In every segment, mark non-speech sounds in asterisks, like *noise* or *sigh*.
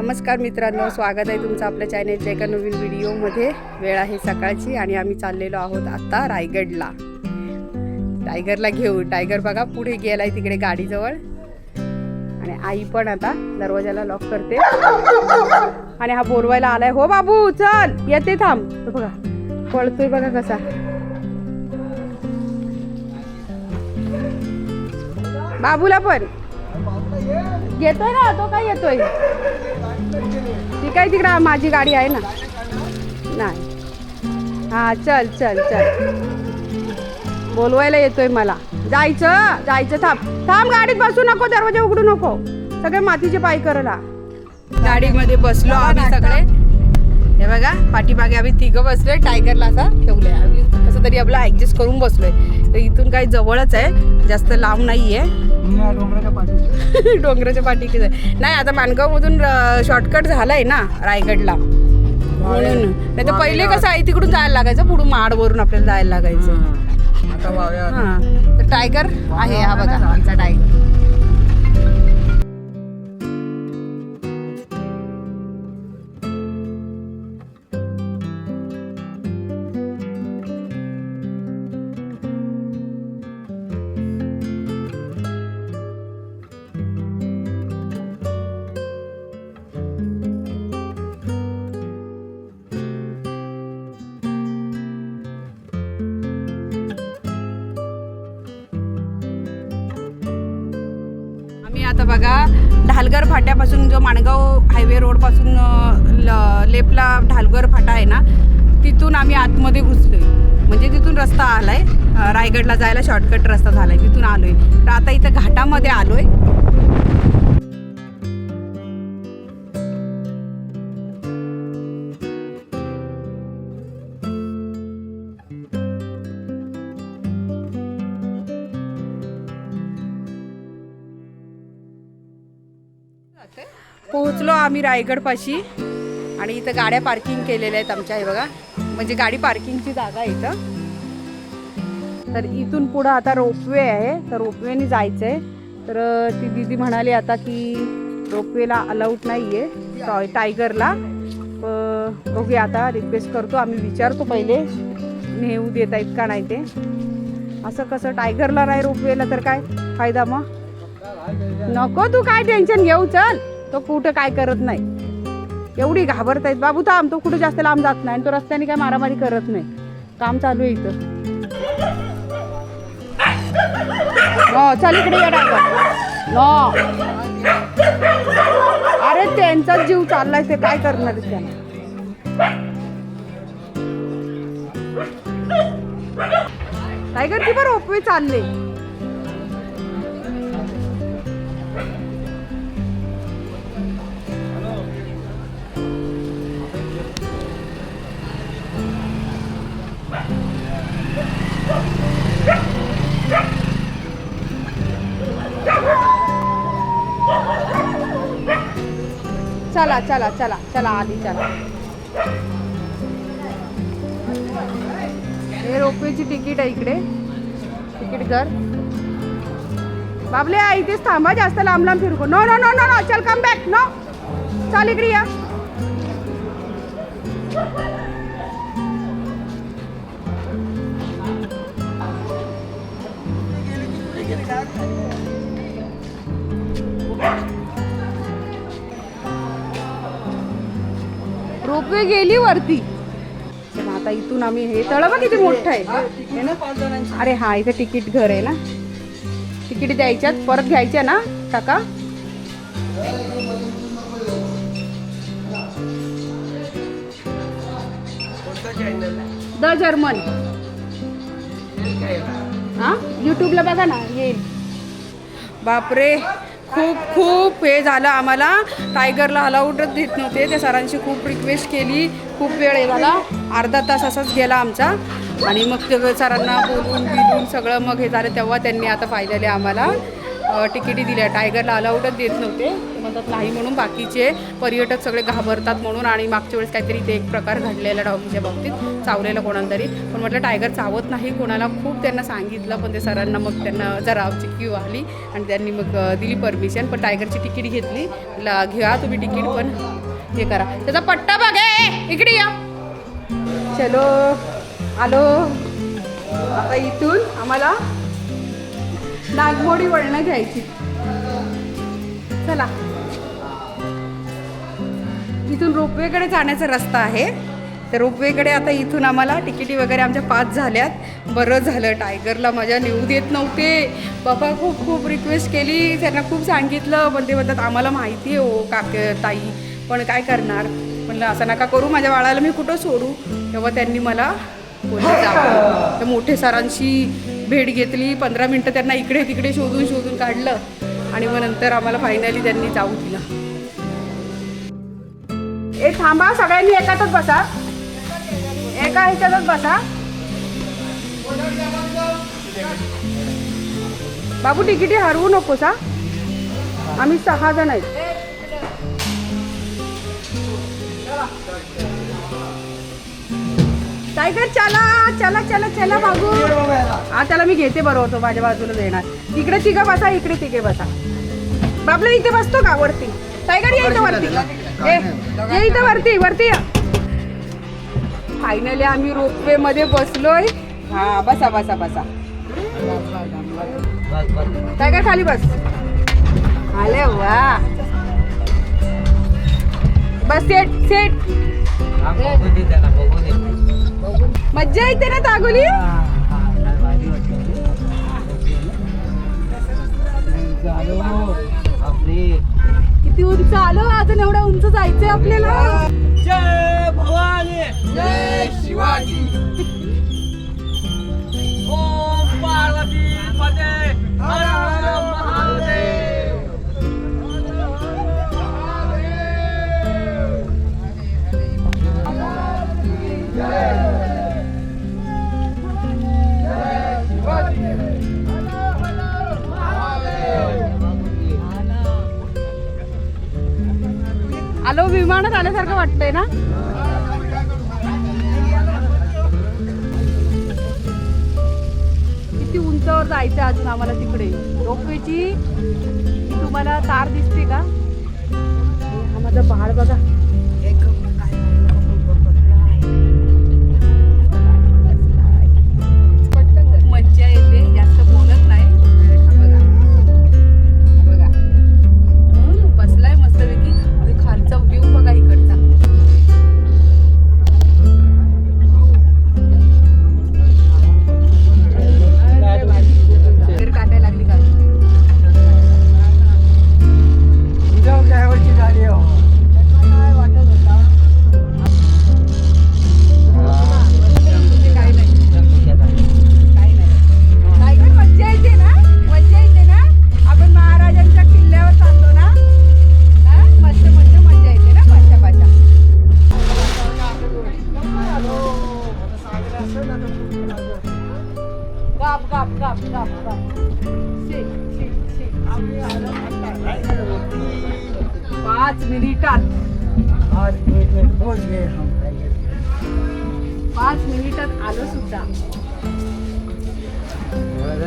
नमस्कार मित्रांनो स्वागत आहे तुमचं आपल्या चॅनेलच्या एका नवीन व्हिडिओमध्ये वेळ आहे सकाळची आणि आम्ही चाललेलो आहोत आता रायगडला. टायगरला घेऊ टायगर बघा पुढे गेलाय तिकडे गाडीजवळ. आणि आई पण आता दरवाजाला लॉक करते. आणि हा बोलवायला आलाय. हो बाबू चल. येते थांब. बघा पळतोय बघा कसा. बाबूला पण. येतोय ना? तो काय येतोय? ती काय तिकडं माझी गाडी आहे ना. नाही. हा चल चल चल. बोलवायला येतोय मला. जायचं जायचं थांब. थांब गाडीत बसू नको दरवाजा उघडू नको. सगळे मातीचे पाय करला गाडीमध्ये बसलो आम्ही सगळे. हे बघा पाठीमागे आम्ही तिघं बसलोय टायगरला असा ठेवलंय. आम्ही कसं तरी आपलं ऍडजस्ट करून बसलोय. तर इथून काही जवळच आहे जास्त लांब नाहीये. डोंगराच्या पाठीకి *laughs* नाही आता माणगाव मधून शॉर्टकट झालाय ना रायगडला. म्हणून. नाही तर पहिले कसं आहे तिकडून जायला लागायचं पुढून माडवरून आपल्याला जायला लागायचं. हा. तर टायगर आहे हा बघा आमचा टायगर बघा ढालगर फाट्यापासून जो माणगाव हायवे रोडपासून ल- लेपला ढालगर फाटा आहे ना तिथून आम्ही आतमध्ये घुसलो आहे म्हणजे तिथून रस्ता आला आहे रायगडला जायला शॉर्टकट रस्ता झाला आहे तिथून आलो आहे तर आता इथं घाटामध्ये आलो आहे पोहोचलो आम्ही रायगडपाशी. आणि इथं गाड्या पार्किंग केलेल्या आहेत आमच्या हे बघा. म्हणजे गाडी पार्किंगची जागा आहे इथं. तर इथून पुढं आता रोपवे आहे. तर रोपवेने जायचं आहे तर ती दिदी म्हणाली आता की रोपवेला अलाउड नाही आहे टॉय टायगरला. बघूया आता रिक्वेस्ट करतो. आम्ही विचारतो पहिले नेऊ देत आहेत का नाही ते. असं कसं टायगरला नाही रोपवेला तर काय फायदा मग? नको तू काय टेन्शन घेऊ चल. तो कुठं काय करत नाही. एवढी घाबरत आहेत बाबू थांब तो कुठं जास्त लांब जात नाही आणि तो रस्त्याने काय मारामारी करत नाही. काम चालू आहे इथं. हो चल इकडे या हो. अरे त्यांचाच जीव चाललाय ते काय करणार त्यांना काय करते बरं ओपवे चालले. चला चला चला चला आधी चला. हे रोपवेची तिकीट आहे इकडे. तिकीट कर बाबले आई इथेच थांबा जास्त लांब लांब फिरको no no no no no चल कम बॅक नो चाल इकडे या. रोपवे गेली वरती. आता इथून आम्ही हे तळ बघ किती मोठं आहे. ना? अरे हा इथे तिकीट घर आहे ना? तिकीट द्यायच्यात परत घ्यायच्या ना काका? The German. हा? युट्यूबला बघा ना येईल बापरे. खूप खूप हे झालं आम्हाला. टायगरला अलाउडच देत नव्हते. त्या सरांशी खूप रिक्वेस्ट केली. खूप वेळ हे झाला. अर्धा तास असाच गेला आमचा. आणि मग ते सरांना बोलून बिलून सगळं मग हे झालं तेव्हा त्यांनी आता फायद्याले आम्हाला. तिकिटी दिल्या. टायगरला अलाउडच देत नव्हते. ते म्हणतात नाही म्हणून बाकीचे पर्यटक सगळे घाबरतात म्हणून आणि मागच्या वेळेस काहीतरी ते एक प्रकार घडलेला डॉगीच्या बाबतीत. चावलेला कोणाला तरी पण म्हटलं टायगर चावत नाही. कोणाला खूप त्यांना सांगितलं पण ते सरांना मग त्यांना जरा क्यू आली आणि त्यांनी मग दिली परमिशन पण टायगरची तिकीट घेतली. घ्या तुम्ही तिकीट पण हे करा. त्याचा पट्टा बघा इकडे या. चलो. आलो. आता इथून आम्हाला नागमोडी वळणं घ्यायची. चला. इथून रोपवेकडे जाण्याचा रस्ता आहे. तर रोपवेकडे आता इथून आम्हाला तिकिटी वगैरे आमच्या पास झाल्यात. बरं झालं टायगरला मजा नेऊ देत नव्हते. बाबा खूप खूप रिक्वेस्ट केली. त्यांना खूप सांगितलं. पण ते म्हणतात आम्हाला माहिती आहे हो काक ताई. पण काय करणार? म्हणलं असं नका करू. माझ्या बाळाला मी कुठं सोडू? तेव्हा त्यांनी मला बोलले जावं तर मोठे सरांशी भेट घेतली. पंधरा मिनटं त्यांना इकडे तिकडे शोधून शोधून काढलं आणि मग नंतर आम्हाला फायनली त्यांनी जाऊ दिलं. ए थांबा सगळ्यांनी एकातच बसा. एका ह्याच्यातच बसा. बाबू तिकिटी हरवू नकोस हा. आम्ही सहा जण आहेत. टायगर चला चला चला चला बाबू. हा त्याला मी घेते बरोबर तो माझ्या बाजूला देणार. इकडे तिघं बसा इकडे तिघे बसा. बाबला इथे बसतो का? वरती. टायगर ये इथं वरती. ए, ये इथं वरती वरती या. फायनली आम्ही रोपवे मध्ये बसलोय. हा बसा बसा बसा. टायगर खाली बस. आले वा. बस सेट सेट. मज्जा येते ना तागोली? किती उंच आलो अजून एवढं उंच जायचंय आपल्याला. जय भवानी. जय शिवाजी. आलो विमानात आल्यासारखं वाटतंय ना? किती उंचावर जायचं अजून आम्हाला तिकडे. रोपवेची तुम्हाला तार दिसते का? हा माझा पहाड बघा.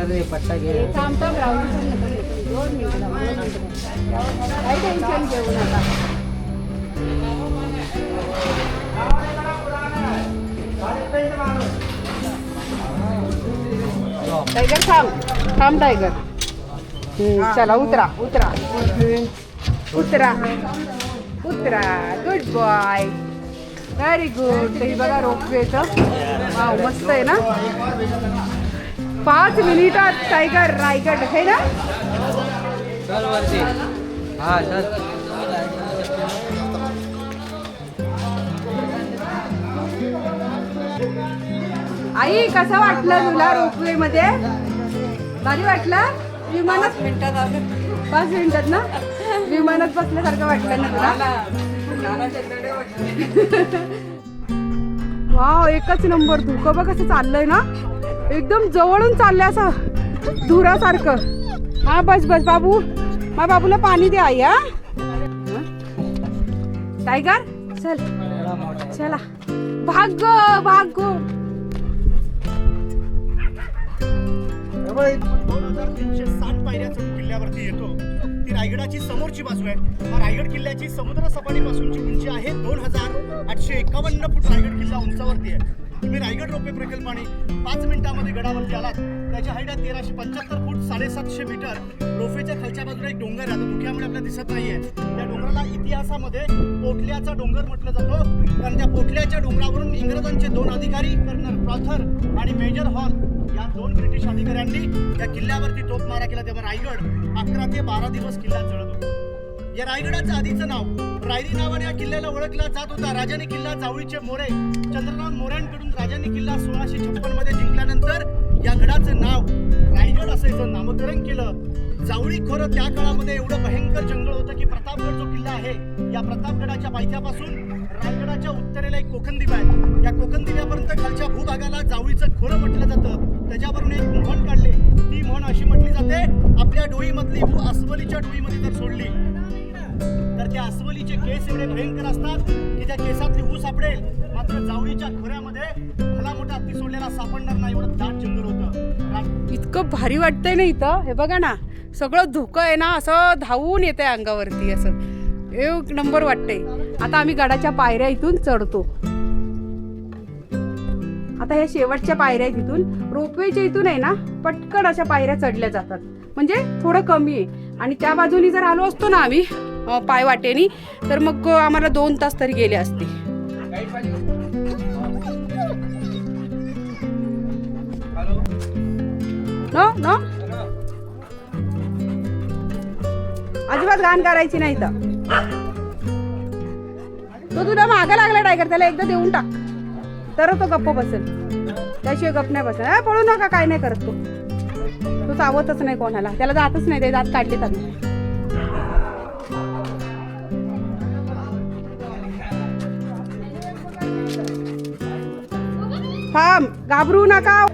पट्टा थांब थांब राहू दोन काही टेन्शन घेऊ नका. टायगर थांब. थांब टायगर चला उतरा उतरा. उतरा. उतरा. गुड बॉय व्हेरी गुड ते बघा रोपवेचं वाव मस्त आहे ना? पाच मिनिटात टायगर रायगड हे ना? चल वरती. हा चल. आई कसं वाटलं तुला रोपवे मध्ये भारी वाटलं? विमानात? मिनिटात पाच मिनिटात ना? विमानात बसल्यासारखं वाटलं ना तुला? *laughs* वाव एकच नंबर. धुकं बघ कसं चाललंय ना? एकदम जवळून चाललंय असं. धुरासारखं. हा बस बस बाबू. मा बाबूला पाणी दे आई हा. टायगर चल. चला. भाग ग, भाग गो. दोन हजार तीनशे किल्ल्यावरती येतो. ती रायगडाची समोरची बाजू आहे. मग रायगड किल्ल्याची समुद्र सपाटीपासूनची उंची आहे दोन हजार आठशे एकावन्न फूट रायगड किल्ला उंचावरती आहे. तुम्ही रायगड रोपे प्रकल्पाने पाच मिनिटामध्ये गडावरती आलात. त्याच्या हाईट आहे तेराशे पंच्याहत्तर फूट साडेसातशे मीटर. रोफेच्या खालच्या बाजूला एक डोंगर आहे. डोक्यामुळे आपल्याला दिसत नाहीये. त्या डोंगराला इतिहासामध्ये पोटल्याचा डोंगर म्हटलं जातो. कारण त्या पोटल्याच्या डोंगरावरून इंग्रजांचे दोन अधिकारी कर्नल प्रॉथर आणि मेजर हॉल या दोन ब्रिटिश अधिकाऱ्यांनी या किल्ल्यावरती तोफ मारा केला. तेव्हा रायगड अकरा ते बारा दिवस किल्ला जळत होता. या रायगडाचं आधीचं नाव रायरी नावाने या किल्ल्याला ओळखला जात होता. राजाने किल्ला जावळीचे मोरे चंद्रनाथ मोऱ्यांकडून राजाने किल्ला सोळाशे छप्पनमध्ये जिंकल्यानंतर या गडाचं नाव रायगड असायचं नामकरण केलं. जावळी खोरं त्या काळामध्ये एवढं भयंकर जंगल होतं की प्रतापगड जो किल्ला आहे या प्रतापगडाच्या पायथ्यापासून रायगडाच्या उत्तरेला एक कोकणदिवा आहे. या कोकणदिव्यापर्यंत खालच्या भूभागाला जावळीचं खोरं म्हटलं जातं. त्याच्यावरून एक म्हण काढले. ती म्हण अशी म्हटली जाते आपल्या डोईमधली भू अस्वलीच्या डोईमध्ये जर सोडली तर त्या अस्वलीचे केस एवढे भयंकर असतात की त्या केसातली ऊस सापडेल. मात्र जावळीच्या खोऱ्यामध्ये भला मोठा हत्ती सोडलेला सापडणार नाही एवढं दाट जंगल होतं. इतकं भारी वाटतंय ना इथं? हे बघा ना सगळं धुकं आहे ना असं धावून येतंय अंगावरती असं. एक नंबर वाटतंय. आता आम्ही गडाच्या पायऱ्या इथून चढतो. आता ह्या शेवटच्या पायऱ्या आहेत इथून. रोपवेच्या इथून आहे ना पटकन अशा पायऱ्या चढल्या जातात. म्हणजे थोडं कमी आहे. आणि त्या बाजूनी जर आलो असतो ना आम्ही अं, पायवाटेनी तर मग आम्हाला दोन तास तरी गेले असते. No no? अजिबात घाण करायची नाही तर तो तुला मागा लागला टायगर त्याला एकदा देऊन टाक. तर तो गप्प बसेल. त्याशिवाय गप्प नाही बसेल "ए, पळू नका काय नाही करत तो. तो चावतच नाही कोणाला. त्याला जातच नाही ते दात काढले आम्ही. थांब घाबरू नका.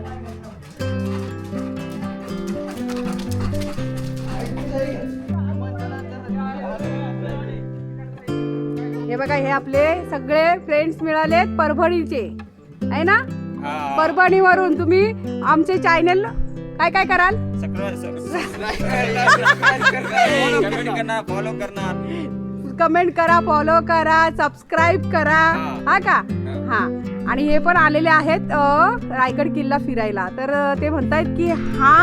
हे बघा हे आपले सगळे फ्रेंड्स मिळालेत परभणीचे. आहे ना? परभणीवरून तुम्ही आमचे चॅनल काय काय कराल? कमेंट करना फॉलो करना कमेंट करा फॉलो करा सबस्क्राईब करा. हा. का? हा. आणि हे पण आलेले आहेत रायगड किल्ला फिरायला. तर ते म्हणतायत की हा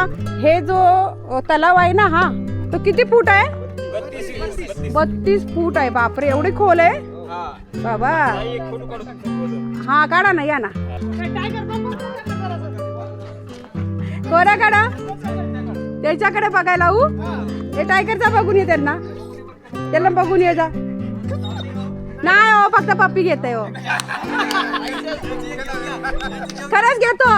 हे जो तलाव आहे ना हा तो किती फूट आहे? बत्तीस फूट आहे बापरे एवढी खोल आहे? बाबा. हा काढा ना या ना. कोरा काढा. त्याच्याकडे बघायला हे टायगरचा बघून ये त्यांना. त्याला बघून ये जा. नाही हो फक्त पप्पी घेते हो. खरंच घेतो.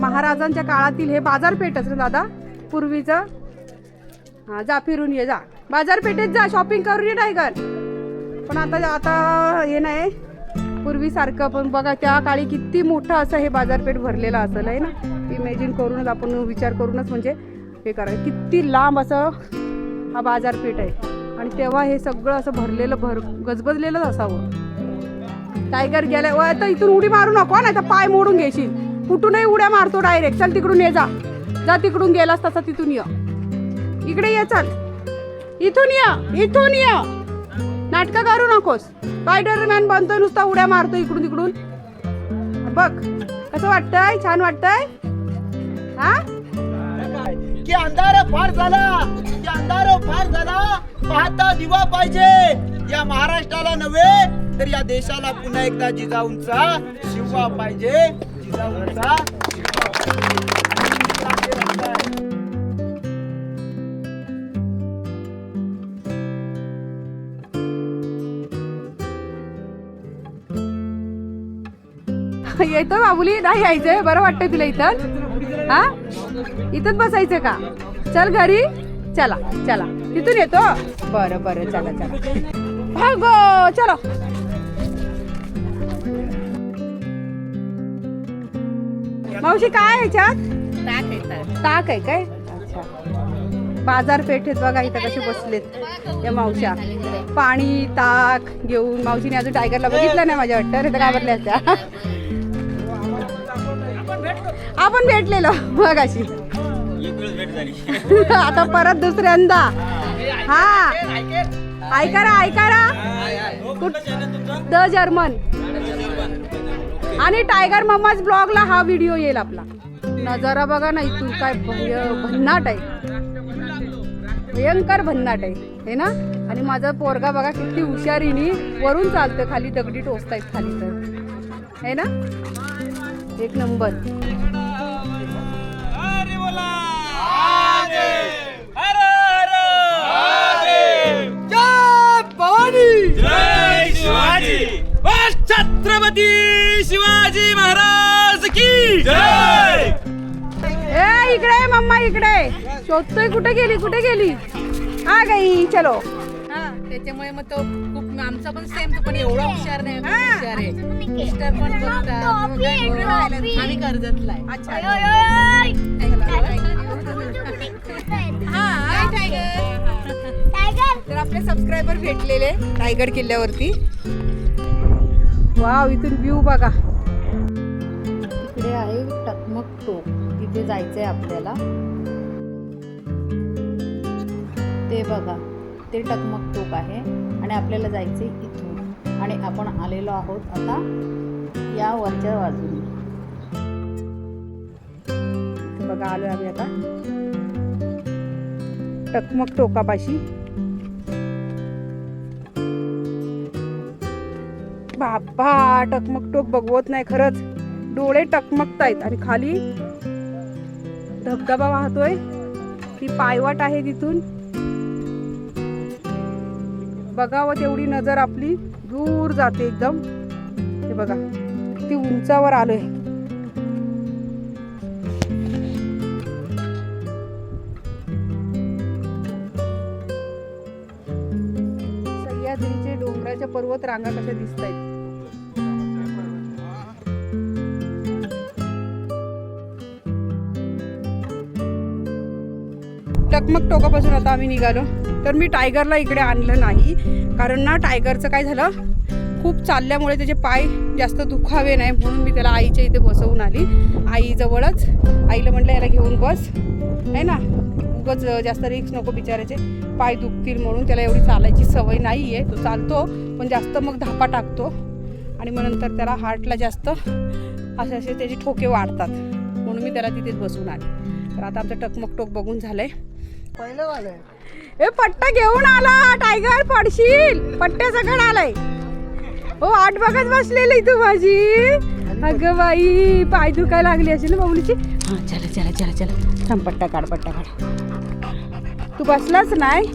महाराजांच्या काळातील हे बाजारपेठच ना दादा पूर्वीचं. हा जा फिरून ये जा. बाजारपेठेत जा शॉपिंग करून ये टायगर पण आता आता हे नाही. पूर्वीसारखं पण बघा त्या काळी किती मोठं असं हे बाजारपेठ भरलेलं असेल आहे ना? इमॅजिन करूनच आपण विचार करूनच म्हणजे हे करा किती लांब असं हा बाजारपेठ आहे. आणि तेव्हा हे सगळं असं भरलेलं भर गजबजलेलंच असावं. टायगर गेल्या व आता इथून उडी मारू नको नाही तर पाय मोडून घेशील. कुठूनही उड्या मारतो डायरेक्ट चल तिकडून ये जा. जा तिकडून गेलास तसा तिथून ये. इकडे ये चल. इथून ये इथून ये. नाटकं करू नकोस. स्पायडरमॅन बनतोय नुसता उड्या मारतो इकडून तिकडून. बघ कसं वाटतंय? छान वाटतंय? हा? की अंधार फार झाला. की अंधार फार झाला. पाहता दिवा पाहिजे. या महाराष्ट्राला नव्हे तर या देशाला पुन्हा एकदा जिजाऊंचा शिवा पाहिजे. जिजाऊंचा शिवा पाहिजे. येतोय बाबुली नाही यायचंय. बरं वाटतंय तुला इथं. हा? इथंच बसायचं का? चल घरी. चला चला. तिथून येतो. बरं बरं. चला चला. भागो. चलो. मावशी काय याच्यात? ताक आहे काय? अच्छा. बाजारपेठेत बघा इथं कसे बसलेत या मावश्या. पाणी ताक घेऊन. मावशीने अजून टायगरला बघितलं नाही माझ्या वाटतं. तर घाबरल्या त्या आपण भेटलेलो झाली. *laughs* आता परत दुसऱ्यांदा. हा. ऐका रा ऐका रा. कुठ? The German. आणि टायगर मम्माज ब्लॉगला हा व्हिडिओ येईल आपला. नजारा बघा ना इथून काय भय भन्नाट आहे. भयंकर भन्नाट आहे. हे ना? आणि माझा पोरगा बघा किती हुशारीनी वरून चालतं खाली दगडी टोचतायत खाली तर. है ना? एक नंबर. छत्रपती शिवाजी महाराज की जय. ए इकडे आहे मम्मा इकडे. शोधतोय कुठे गेली कुठे गेली? आ गई चलो. त्याच्यामुळे मग तो खूप आमचा पण सेम तो पण एवढा हुशार नाही हुशार आहे. मिस्टर पण बोलायला- आम्ही कर्जतला हाय टायगर तर आपले सबस्क्रायबर भेटलेले रायगड किल्ल्यावरती. वाव इथून व्ह्यू बघा. तिकडे आहे टकमक टोक. तिथे जायचंय आपल्याला. ते बघा. ते टकमक टोक आहे आणि आपल्याला जायचं इथून. आणि आपण आलेलो आहोत आता या वरच्या बाजूने. बघा आलो आम्ही आता. टकमक टोकापाशी. बाबा टकमक टोक बघवत नाही खरंच. डोळे टकमकतायत आणि खाली धबधबा वाहतोय. ती पायवाट आहे तिथून. बघावं तेवढी नजर आपली दूर जाते एकदम. हे बघा ती उंचावर आलोय. सह्याद्रीचे डोंगराच्या पर्वत रांगा कशा दिसत आहेत टकमक टोकापासून आता आम्ही निघालो. तर मी टायगरला इकडे आणलं नाही. कारण ना टायगरचं काय झालं? खूप चालल्यामुळे त्याचे पाय जास्त दुखावे नाही. म्हणून मी त्याला आईच्या इथे बसवून आली. आईजवळच आईला म्हटलं याला घेऊन बस. आहे ना? उगाच जास्त रिक्स नको बिचारायचे पाय दुखतील म्हणून त्याला एवढी चालायची सवय नाही आहे तो चालतो पण जास्त मग धापा टाकतो. आणि मग नंतर त्याला हार्टला जास्त असे असे त्याचे ठोके वाढतात. म्हणून मी त्याला तिथेच बसून आले. तर आता आमचं टकमक टोक बघून आहे पहिलं ए पट्टा घेऊन आला टायगर पडशील. पट्टे सगळं आलाय. हो वाट बघत बसलेली तू माझी. अगं बाई पाय दुखायला लागली असेल ना बाबुलीची हा चला चला चला चला. थांब पट्टा काढ पट्टा काढ. तू बसलाच नाही?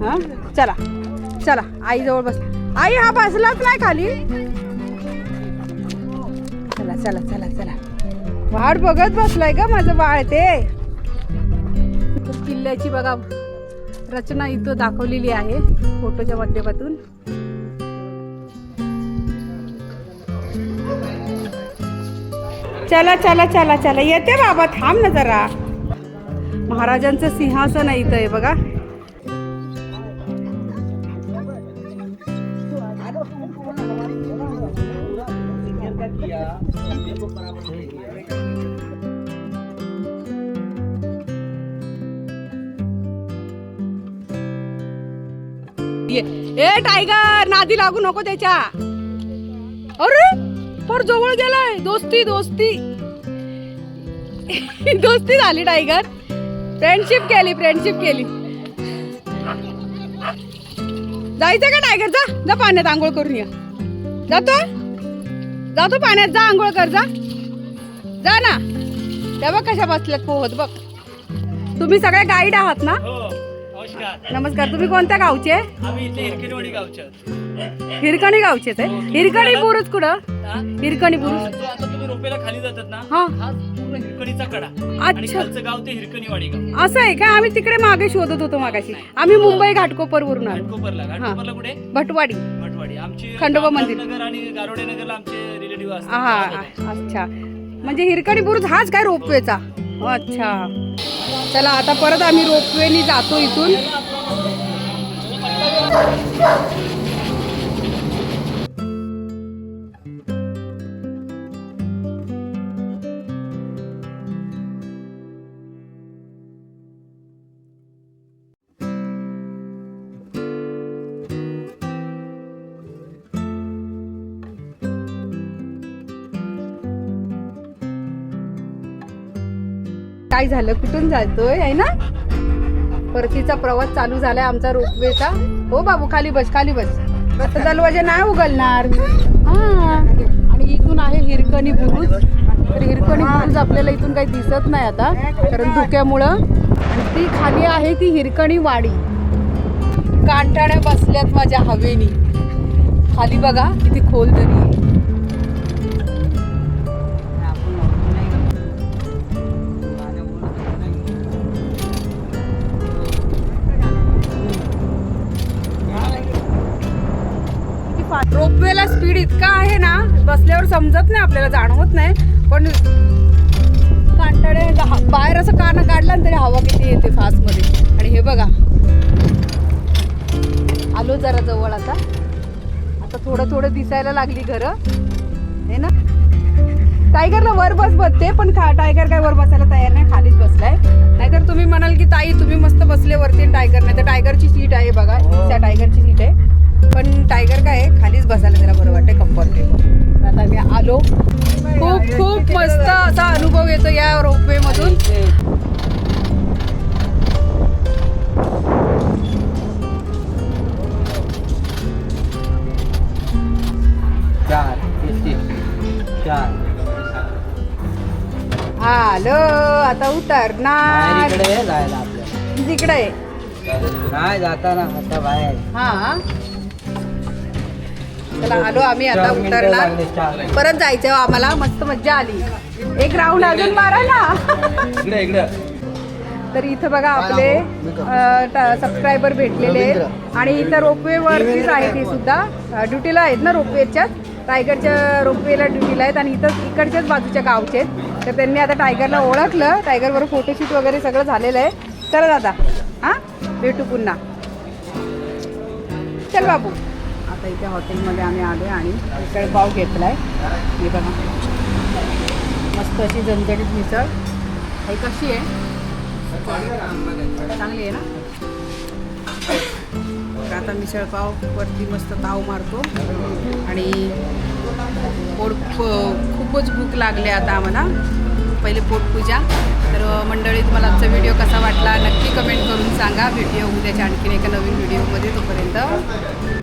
हा चला चला आईजवळ बस. आई हा बसलाच नाही खाली. चला चला चला चला. वाट बघत बसलाय का माझं बाळ ते. किल्ल्याची बघा रचना इथं दाखवलेली आहे फोटोच्या माध्यमातून. चला चला चला चला येते बाबा थांब ना जरा. महाराजांचं सिंहासन आहे इथं आहे बघा. ए टायगर नादी लागू नको त्याच्या. अरे पर जवळ गेलाय. दोस्ती दोस्ती. *laughs* दोस्ती झाली टायगर फ्रेंडशिप केली फ्रेंडशिप केली. जायचं का टायगर जा जा पाण्यात आंघोळ करून या. जातो? जातो पाण्यात जा आंघोळ कर जा. जा ना. त्या बघ कशा बसल्यात पोहत बघ. तुम्ही सगळे गाईड आहात ना? हो. नमस्कार. तुम्ही कोणत्या गावचे? हिरकिनवाडी गावचे आहोत. हिरकणी हिरकणी बुरुज कुठं? हिरकणी बुरुज. खाली जातात ना? हा. हा पूर्ण पूर्ण हिरकणीचा कडा. आणि अच्छा. खालचं गाव ते हिरकणीवाडी गाव. असं आहे का आम्ही तिकडे मागे शोधत होतो मागाशी. आम्ही मुंबई घाटकोपरवरून आलो. घाटकोपरला. कुठे? भटवाडी. भटवाडी. आमची खंडोबा मंदिर. नगर आणि गारोडे नगरला आमचे रिलेटिव्ह हा असतात अच्छा. म्हणजे हिरकणी बुरुज हाच काय रोपवेचा? अच्छा. चला आता परत आम्ही रोपवेनी जातो इथून. काय झालं? कुठून जातोय आहे ना? परतीचा प्रवास चालू झालाय आमचा रोपवेचा. हो बाबू खाली बस खाली बस. आता दलवाजे नाही उघडणार. हा. आणि इथून आहे हिरकणी बुरुज. तर हिरकणी बुरुज आपल्याला इथून काही दिसत नाही आता कारण धुक्यामुळं. आणि ती खाली आहे ती हिरकणी वाडी. कांटाण्या बसल्यात माझ्या हवेनी. खाली बघा किती खोल तरी. बसल्यावर समजत नाही आपल्याला जाणवत नाही. पण कांटाळे बाहेर असं काना काढला तरी हवा किती येते फास्टमध्ये. आणि हे बघा. आलो जरा जवळ आता. आता थोडं थोडं दिसायला लागली घरं. हे ना? टायगरला वर बस बसते पण खा टायगर काय वर बसायला तयार नाही खालीच बसलाय. नाहीतर तुम्ही म्हणाल की ताई तुम्ही मस्त बसले वरती टायगर नाही. तर टायगरची सीट आहे बघा. त्या टायगरची सीट आहे. पण टायगर काय आहे? खालीच बसायला त्याला बरं वाटतं कम्फर्टेबल आलो. खूप खूप मस्त असा अनुभव येतो या रोपवे मधून. आलो. आता उतरणार. जायला आपल्याला. तिकडे. नाही जाताना आता बाहेर. हा. चला आलो आम्ही आता उतरणार. चार. परत जायचंय हो आम्हाला मस्त मज्जा आली. एक राऊंड अजून मारा ना इकडे इकडे. तर इथं बघा आपले सबस्क्रायबर भेटलेले आहेत. आणि इथं रोपवे वरतीच आहे ते सुद्धा. ड्युटीला आहेत ना रोपवेच्याच टायगरच्या रोपवेला ड्युटीला आहेत आणि इथं इकडच्याच बाजूच्या गावचे आहेत. तर त्यांनी आता टायगरला ओळखलं. टायगरवर फोटोशूट वगैरे सगळं झालेलं आहे. चला दादा हां? भेटू पुन्हा. चल बाबू आता इथे हॉटेलमध्ये आम्ही आलो आणि इकडे पाव आहे हे बघा. मस्त अशी झणझणीत मिसळ. हे कशी आहे? चांगली आहे ना? आता मिसळ पाव वरती मस्त ताव मारतो. आणि पोट खूपच भूक लागली आता आम्हाला. पहिले पोटपूजा तर मंडळी तुम्हाला आजचा व्हिडिओ कसा वाटला? नक्की कमेंट करून सांगा. व्हिडिओ उद्याच्या आणखीन एका नवीन व्हिडिओमध्ये तोपर्यंत.